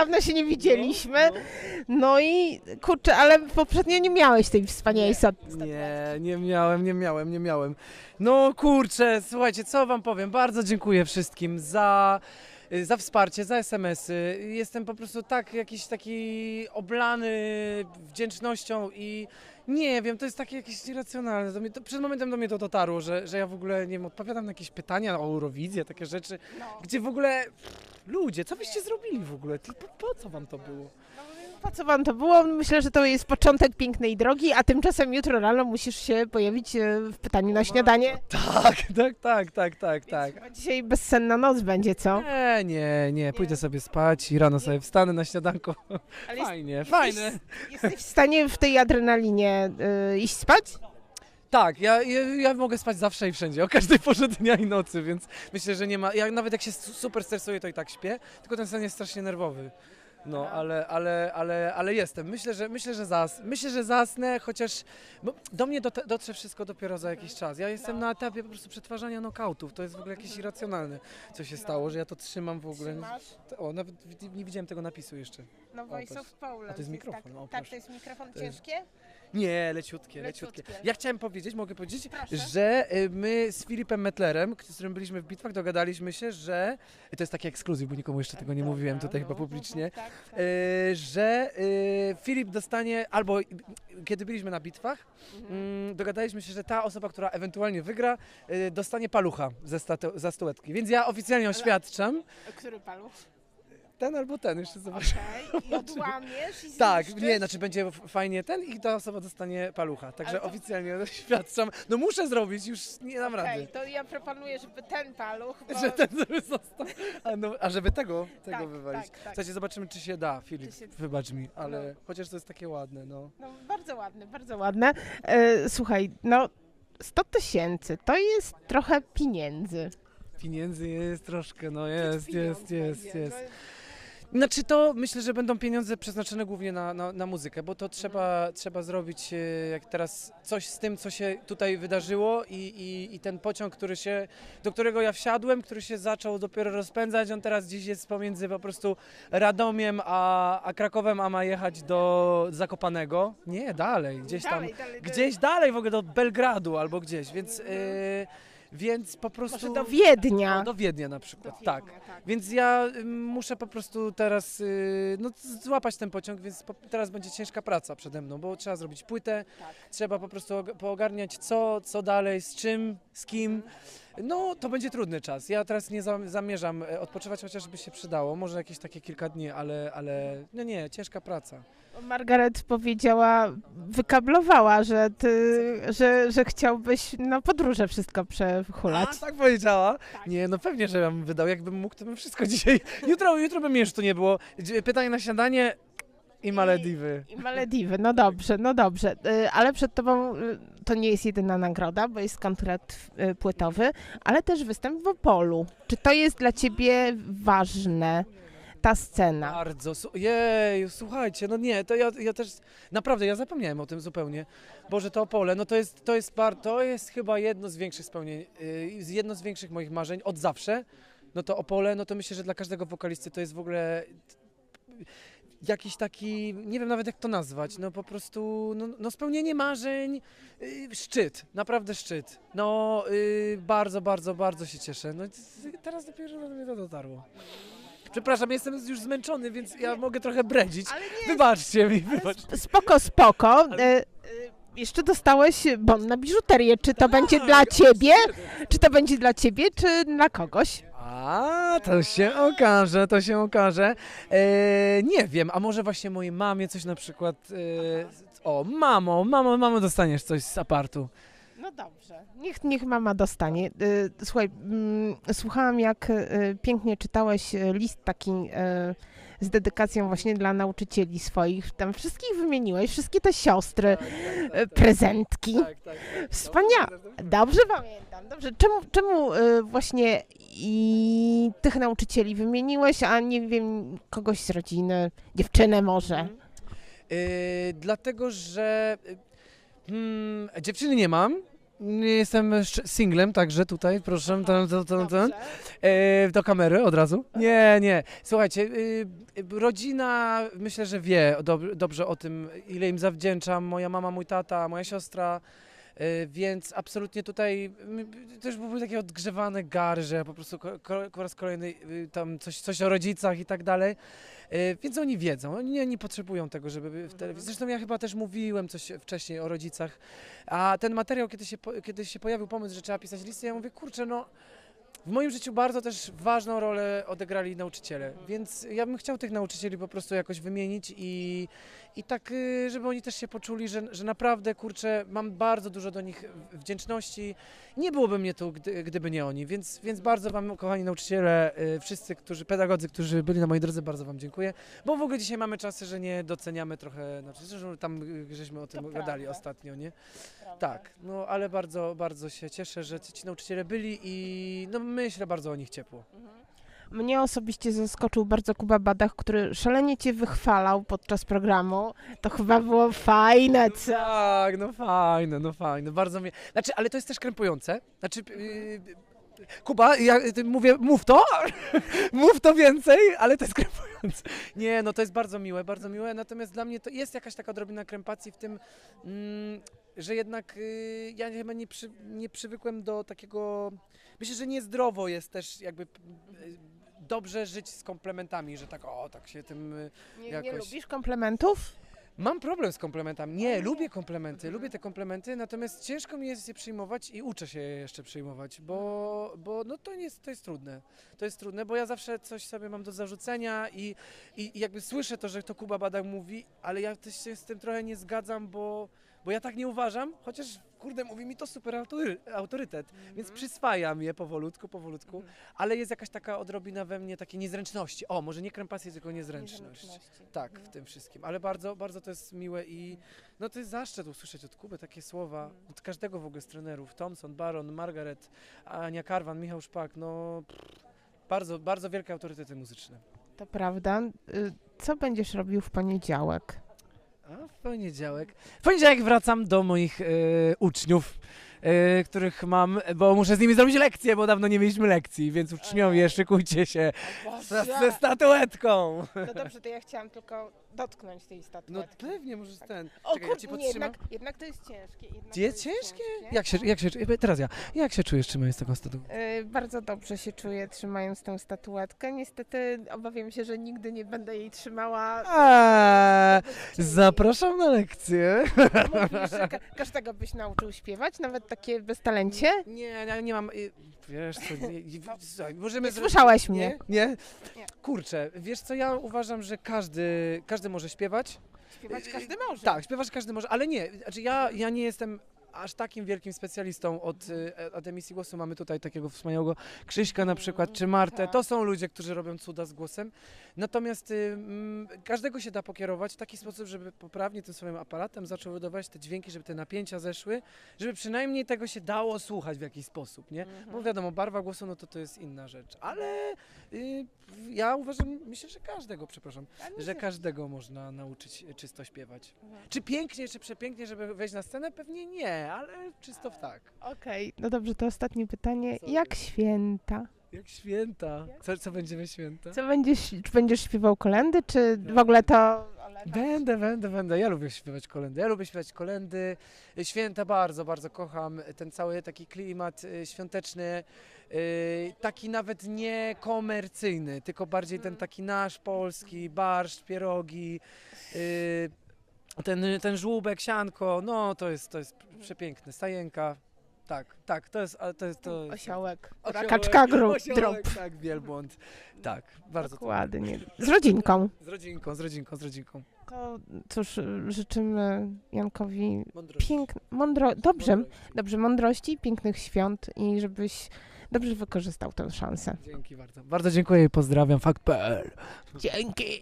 dawno się nie widzieliśmy. No i kurczę, ale poprzednio nie miałeś tej wspaniałej sot. Nie, nie miałem, nie miałem, nie miałem. No kurczę, słuchajcie, co wam powiem? Bardzo dziękuję wszystkim za, za wsparcie, za SMS-y. Jestem po prostu tak jakiś taki oblany wdzięcznością i nie wiem, to jest takie jakieś irracjonalne. Do mnie, to, przed momentem do mnie to dotarło, że, że ja w ogóle nie wiem, odpowiadam na jakieś pytania o Eurowizję, takie rzeczy, gdzie w ogóle ludzie, co byście zrobili w ogóle? Po, po co wam to było? Po co wam to było? Myślę, że to jest początek pięknej drogi, a tymczasem jutro rano musisz się pojawić e, w pytaniu na śniadanie. Tak, tak, tak, tak, tak, tak. Chyba Dzisiaj bezsenna noc będzie, co? Nie, nie, nie, pójdę sobie spać i rano sobie wstanę na śniadanko. Ale Fajnie, fajne. jesteś w stanie w tej adrenalinie e, iść spać? Tak, ja, ja, ja mogę spać zawsze i wszędzie, o każdej porze dnia i nocy, więc myślę, że nie ma. Ja nawet jak się su- super stresuję, to i tak śpię, tylko ten sen jest strasznie nerwowy. No, ale, ale, ale, ale jestem. Myślę, że myślę, że zas, myślę, że zasnę, chociaż bo do mnie dot- dotrze wszystko dopiero za jakiś czas. Ja jestem na etapie po prostu przetwarzania nokautów. To jest w ogóle jakieś irracjonalne, co się stało, że ja to trzymam w ogóle. O, nawet nie widziałem tego napisu jeszcze. No Voice of Poland. A to jest mikrofon, o, Tak, proszę. to jest mikrofon ciężkie? Nie, leciutkie, leciutkie. Leciutkie. Ja chciałem powiedzieć, mogę powiedzieć, Proszę. że y, my z Filipem Metlerem, z którym byliśmy w bitwach, dogadaliśmy się, że to jest taki ekskluzyw, bo nikomu jeszcze tego nie mówiłem tutaj chyba publicznie, Tak, tak. y, że y, Filip dostanie, albo y, kiedy byliśmy na bitwach, Mhm. mm, dogadaliśmy się, że ta osoba, która ewentualnie wygra, y, dostanie palucha ze statu- za statuetki. Więc ja oficjalnie oświadczam, Który paluch? Ten albo ten, jeszcze zobaczę. Okej, i odłamiesz i Tak, zniszczysz? nie, znaczy będzie fajnie ten i ta osoba dostanie palucha. Także Ale to- oficjalnie oświadczam. No muszę zrobić, już nie dam Okej, rady. to ja proponuję, żeby ten paluch... Bo... Że ten żeby został. A, no, a żeby tego, tego Tak, wywalić. tak, tak. Słuchajcie, zobaczymy czy się da, Filip. Czy się- Wybacz mi, ale No. chociaż to jest takie ładne, no. No, bardzo ładne, bardzo ładne. E, słuchaj, no 100 tysięcy to jest trochę pieniędzy. Pieniędzy jest troszkę, no jest, jest, jest, jest. Znaczy to myślę, że będą pieniądze przeznaczone głównie na, na, na muzykę, bo to trzeba, trzeba zrobić e, jak teraz coś z tym, co się tutaj wydarzyło i, i, i ten pociąg, który się, do którego ja wsiadłem, który się zaczął dopiero rozpędzać, on teraz gdzieś jest pomiędzy po prostu Radomiem a, a Krakowem, a ma jechać do Zakopanego. Nie, dalej, gdzieś tam, Dalej, dalej, gdzieś dalej w ogóle do Belgradu albo gdzieś, więc, e, więc po prostu... Może do Wiednia. No, do Wiednia na przykład, tak. Wiednia, tak. Więc ja y, muszę po prostu teraz y, no, złapać ten pociąg, więc po, teraz będzie ciężka praca przede mną, bo trzeba zrobić płytę, Tak. trzeba po prostu og- poogarniać co, co dalej, z czym, z kim. Mhm. No, to będzie trudny czas. Ja teraz nie zam- zamierzam e, odpoczywać, chociażby się przydało. Może jakieś takie kilka dni, ale, ale no nie, ciężka praca. Margaret powiedziała, wykablowała, że ty, że, że chciałbyś na podróże wszystko przehulać. A, tak powiedziała? Tak. Nie, no pewnie, że bym wydał. Jakbym mógł, to bym wszystko dzisiaj... Jutro, jutro by mnie już tu nie było. Dzie- Pytanie na śniadanie i Malediwy. I Malediwy, no dobrze, no dobrze. Y, Ale przed tobą y, to nie jest jedyna nagroda, bo jest kontrakt y, płytowy, ale też występ w Opolu. Czy to jest dla ciebie ważne, ta scena? Bardzo. Jej, słuchajcie, no nie, to ja, ja też, naprawdę, ja zapomniałem o tym zupełnie. Boże, to Opole, no to jest, to jest, bar, to jest chyba jedno z większych spełnień, yy, jedno z większych moich marzeń od zawsze. No to Opole, no to myślę, że dla każdego wokalisty to jest w ogóle jakiś taki, nie wiem nawet jak to nazwać, no po prostu, no, no spełnienie marzeń, yy, szczyt, naprawdę szczyt. No yy, bardzo, bardzo, bardzo się cieszę. No teraz dopiero do mnie to dotarło. Przepraszam, jestem już zmęczony, więc ja mogę trochę bredzić. Wybaczcie mi, wybacz. Spoko, spoko. Y, y, Jeszcze dostałeś bon na biżuterię. Czy to będzie dla ciebie? Czy to będzie dla ciebie, czy dla kogoś? A, to się okaże, to się okaże. E, nie wiem, a może właśnie mojej mamie coś na przykład... E, o, mamo, mamo, mamo, dostaniesz coś z apartu. No dobrze. Niech, niech mama dostanie. Y, Słuchaj, mm, słuchałam jak y, pięknie czytałeś y, list taki z dedykacją właśnie dla nauczycieli swoich. Tam wszystkich wymieniłeś, wszystkie te siostry, y, prezentki. Tak, tak. Wspaniale. Dobrze pamiętam. Dobrze. Czemu, czemu właśnie i tych nauczycieli wymieniłeś, a nie wiem, kogoś z rodziny, dziewczynę może? E, dlatego, że... Hmm, dziewczyny nie mam. Nie jestem singlem, także tutaj, proszę, ten, ten, ten, ten. E, do kamery od razu? Nie, nie. Słuchajcie, y, y, rodzina myślę, że wie dob- dobrze o tym, ile im zawdzięczam. Moja mama, mój tata, moja siostra. Y, Więc absolutnie tutaj też były takie odgrzewane gary, że po prostu po raz kolejny y, tam coś, coś o rodzicach i tak dalej. Y, Więc oni wiedzą, oni nie, nie potrzebują tego, żeby w telewizji. Zresztą ja chyba też mówiłem coś wcześniej o rodzicach. A ten materiał, kiedy się, kiedy się pojawił pomysł, że trzeba pisać listy, ja mówię, kurczę, no w moim życiu bardzo też ważną rolę odegrali nauczyciele, więc ja bym chciał tych nauczycieli po prostu jakoś wymienić i, i tak, y, żeby oni też się poczuli, że, że naprawdę, kurczę, mam bardzo dużo do nich wdzięczności. Nie byłoby mnie tu, gdy, gdyby nie oni, więc, więc bardzo Wam, kochani nauczyciele, y, wszyscy, którzy, pedagodzy, którzy byli na mojej drodze, bardzo Wam dziękuję, bo w ogóle dzisiaj mamy czasy, że nie doceniamy trochę, znaczy, zresztą tam y, żeśmy o tym To gadali prawda. ostatnio, nie? Tak, no ale bardzo, bardzo się cieszę, że ci nauczyciele byli i no myślę bardzo o nich ciepło. Mnie osobiście zaskoczył bardzo Kuba Badach, który szalenie cię wychwalał podczas programu. To chyba było fajne, co? Tak, no fajne, no fajne, bardzo mnie... Znaczy, ale to jest też krępujące. Znaczy, yy, Kuba, ja mówię, mów to, mów to więcej, ale to jest krępujące. Nie, no to jest bardzo miłe, bardzo miłe, natomiast dla mnie to jest jakaś taka odrobina krępacji w tym, mm, że jednak y, ja chyba nie, przy, nie przywykłem do takiego... Myślę, że niezdrowo jest też jakby... y, Dobrze żyć z komplementami, że tak, o, tak się tym y, Nie, nie Jakoś- lubisz komplementów? Mam problem z komplementami. Nie, lubię komplementy, lubię te komplementy, natomiast ciężko mi jest je przyjmować i uczę się je jeszcze przyjmować, bo, bo no to, nie jest, to jest trudne. To jest trudne, bo ja zawsze coś sobie mam do zarzucenia i, i, i jakby słyszę to, że to Kuba Badak mówi, ale ja też się z tym trochę nie zgadzam, bo, bo ja tak nie uważam, chociaż kurde, mówi mi to super autory, autorytet, więc przyswajam je powolutku, powolutku, ale jest jakaś taka odrobina we mnie takiej niezręczności. O, może nie krępacji, tylko niezręczność. Tak, w tym wszystkim. Ale bardzo, bardzo to jest miłe i no to jest zaszczyt usłyszeć od Kuby takie słowa, od każdego w ogóle z trenerów, Thompson, Baron, Margaret, Ania Karwan, Michał Szpak, no pff, bardzo, bardzo wielkie autorytety muzyczne. To prawda. Y, Co będziesz robił w poniedziałek? A w poniedziałek, w poniedziałek wracam do moich e, uczniów, e, których mam, bo muszę z nimi zrobić lekcję, bo dawno nie mieliśmy lekcji, więc uczniowie, szykujcie się ze, ze statuetką. No dobrze, to ja chciałam tylko dotknąć tej No statuetki. pewnie, możesz ten. O Czekaj, ja ci kurde, nie, podtrzymam. jednak, jednak to jest ciężkie. Jednak Jest to jest ciężkie? Jak się, jak się, teraz ja, jak się czujesz trzymając taką statuetkę? Y, Bardzo dobrze się czuję trzymając tę statuetkę. Niestety obawiam się, że nigdy nie będę jej trzymała. Zapraszam na lekcję. Mówisz, że ka- każdego byś nauczył śpiewać, nawet takie bez talencie? Nie, ja nie mam. y, Wiesz co, nie, słuchaj, możemy Nie słyszałeś mnie. Nie? nie? Nie. Kurczę, wiesz co, ja uważam, że każdy, każdy może śpiewać. Śpiewać każdy może. Tak, śpiewać każdy może, ale nie, znaczy ja, ja nie jestem aż takim wielkim specjalistą od, y, od emisji głosu. Mamy tutaj takiego wspaniałego Krzyśka na przykład, czy Martę. tak. To są ludzie, którzy robią cuda z głosem. Natomiast y, mm, każdego się da pokierować w taki sposób, żeby poprawnie tym swoim aparatem zaczął wydawać te dźwięki, żeby te napięcia zeszły, żeby przynajmniej tego się dało słuchać w jakiś sposób, nie? Mhm. Bo wiadomo, barwa głosu, no to to jest inna rzecz. Ale y, ja uważam, myślę, że każdego, przepraszam, że każdego można nauczyć y, czysto śpiewać. Mhm. Czy pięknie, czy przepięknie, żeby wejść na scenę? Pewnie nie, ale czysto w tak. Okej, no dobrze, to ostatnie pytanie. Sorry. Jak święta? Jak święta. Co, co będziemy święta? Co będziesz, czy będziesz śpiewał kolendy, czy w ogóle to... Będę, będę, będę. Ja lubię śpiewać kolendy. Ja lubię śpiewać kolendy. Święta bardzo, bardzo kocham. Ten cały taki klimat y, świąteczny, y, taki nawet nie komercyjny, tylko bardziej ten taki nasz polski, barszcz, pierogi, y, ten, ten żłóbek, sianko, no to jest, to jest przepiękne. Stajenka. Tak, tak, to jest, to jest, to Osiołek, Osiołek, kaczka grób, osiołek, drób. Tak, wielbłąd. Tak, bardzo to Dokładnie. Z rodzinką. Z rodzinką, z rodzinką, z rodzinką. To cóż, życzymy Jankowi Mądrość. piękne, mądro, dobrze, Mądrość. dobrze, mądrości, pięknych świąt i żebyś dobrze wykorzystał tę szansę. Dzięki bardzo. Bardzo dziękuję i pozdrawiam. Fakt.pl Dzięki.